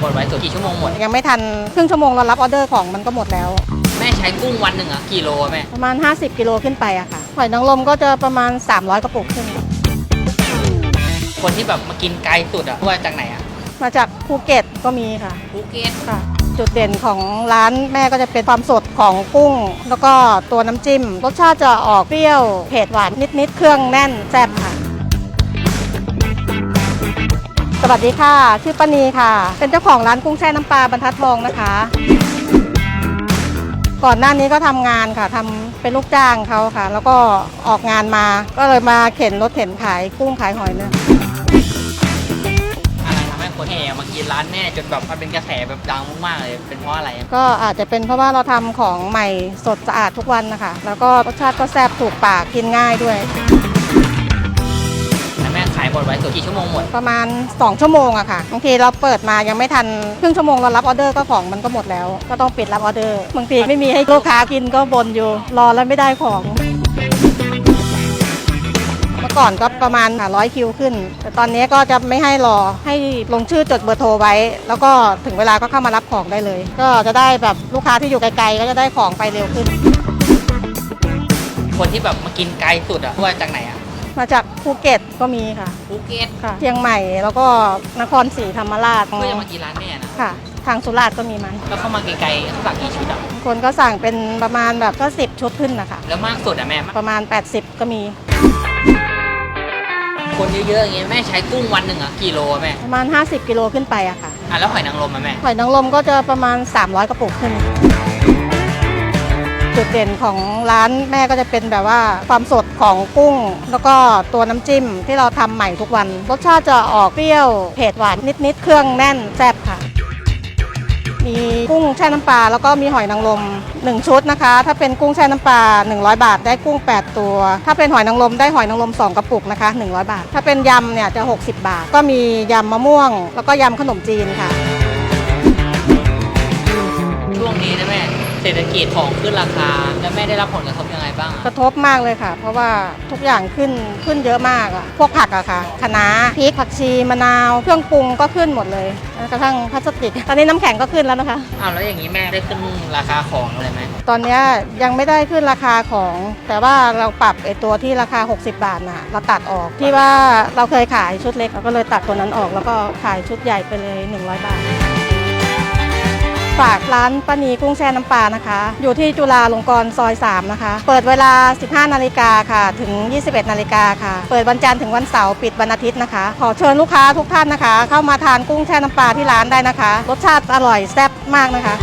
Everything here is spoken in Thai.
หมดไว้สุดกี่ชั่วโมงหมด ยังไม่ทันครึ่งชั่วโมงเรารับออเดอร์ของมันก็หมดแล้ว แม่ใช้กุ้งวันหนึ่งอะกี่โลอะแม่ประมาณ 50 กิโลขึ้นไปอะค่ะหอยนางรมก็จะประมาณ 300 กระปุกขึ้น คนที่แบบมากินไกลสุดอะว่าจากไหนอะมาจากภูเก็ตก็มีค่ะ ภูเก็ตค่ะ จุดเด่นของร้านแม่ก็จะเป็นความสดของกุ้ง แล้วก็ตัวน้ำจิ้ม รสชาติจะออกเปรี้ยว เผ็ดหวานนิดๆ เครื่องแน่นแซ่บค่ะ วัสดีค่ะ ชื่อป้านีค่ะ เป็นเจ้าของร้านกุ้งแช่น้ำปลาบรรทัดทองนะคะ ก่อนหน้านี้ก็ทำงานค่ะทำเป็นลูกจ้างเขาค่ะ แล้วก็ออกงานมา ก็เลยมาเข็นรถเข็นขายกุ้งขายหอยเนี่ย อะไรทำให้คนแห่มากินร้านแม่จนแบบมันเป็นกระแสแบบดังมากๆเลย เป็นเพราะอะไรอะก็อาจจะเป็นเพราะว่าเราทำของใหม่สดสะอาดทุกวันนะคะ แล้วก็รสชาติก็แซ่บถูกปากกินง่ายด้วย ดไว้สุดกี่ชั่วโมงหมด ประมาณ 2 ชั่วโมงอะค่ะบางทีเราเปิดมายังไม่ทันครึ่งชั่วโมงเรารับออเดอร์ก็ของมันก็หมดแล้ว ก็ต้องปิดรับออเดอร์บางทีไม่มีให้ลูกค้ากินก็บ่นอยู่ รอแล้วไม่ได้ของเมื่อก่อนก็ประมาณร้อยคิวขึ้น แต่ตอนนี้ก็จะไม่ให้รอ ให้ลงชื่อจดเบอร์โทรไว้ แล้วก็ถึงเวลาก็เข้ามารับของได้เลย ก็จะได้แบบลูกค้าที่อยู่ไกลๆ ก็จะได้ของไปเร็วขึ้น คนที่แบบมากินไกลสุดอะว่าจากไหนอะ มาจากภูเก็ตก็มีค่ะภูเก็ตค่ะเชียงใหม่แล้วก็นครศรีธรรมราชก็ยังมากินร้านแม่นะค่ะ ทางสุราษฎร์ก็มีมันแล้วเข้ามาไกลๆเขาสั่งกี่ชุดอะคนก็สั่งเป็นประมาณแบบก็สิบชุดขึ้นนะคะแล้วมากสุดอะแม่ประมาณ 80 ก็มี คนเยอะๆอย่างเงี้ยแม่ใช้กุ้งวันหนึ่งอะกี่โลอะแม่ประมาณ 50 กิโลขึ้นไปอะค่ะอะแล้วหอยนางรมอะแม่หอยนางรมก็จะประมาณ 300 กระปุกขึ้น จุดเด่นของร้านแม่ก็จะเป็นแบบว่าความสดของกุ้ง แล้วก็ตัวน้ำจิ้มที่เราทำใหม่ทุกวัน รสชาติจะออกเปรี้ยวเผ็ดหวานนิดๆ เครื่องแน่นแซ่บค่ะ มีกุ้งแช่น้ำปลาแล้วก็มีหอยนางรม1 ชุดนะคะ ถ้าเป็นกุ้งแช่น้ำปลา 100 บาท ได้กุ้ง 8 ตัว ถ้าเป็นหอยนางรมได้หอยนางรม2 กระปุกนะคะ 100 บาท ถ้าเป็นยำเนี่ยจะ 60 บาท ก็มียำมะม่วง แล้วก็ยำขนมจีนค่ะ ช่วงนี้นะแม่ เศรษฐกิจของขึ้นราคา แล้วแม่ได้รับผลกระทบยังไงบ้างกอะระทบมากเลยค่ะ เพราะว่าทุกอย่างขึ้นขึ้นเยอะมากอะพวกผักอะค่ะคะน้าพริกผักชีมะนาว เครื่องปรุงก็ขึ้นหมดเลยแม้กระทั่งพลาสติก ตอนนี้น้ำแข็งก็ขึ้นแล้วนะคะ อ้าวแล้วอย่างนี้แม่ได้ขึ้นราคาของเลยไหมตอนเนี้ยยังไม่ได้ขึ้นราคาของ แต่ว่าเราปรับไอตัวที่ราคา 60 บาทน่ะเราตัดออกที่ว่าเราเคยขายชุดเล็กเราก็เลยตัดตัวนั้นออก แล้วก็ขายชุดใหญ่ไปเลย 100 บาท ฝากร้านป้านีกุ้งแช่น้ำปลานะคะ อยู่ที่จุฬาลงกรณ์ซอย 3 นะคะ เปิดเวลา 15 นาฬิกาค่ะ ถึง 21 นาฬิกาค่ะ เปิดวันจันทร์ถึงวันเสาร์ปิดวันอาทิตย์นะคะ ขอเชิญลูกค้าทุกท่านนะคะ เข้ามาทานกุ้งแช่น้ำปลาที่ร้านได้นะคะ รสชาติอร่อยแซ่บมากนะคะ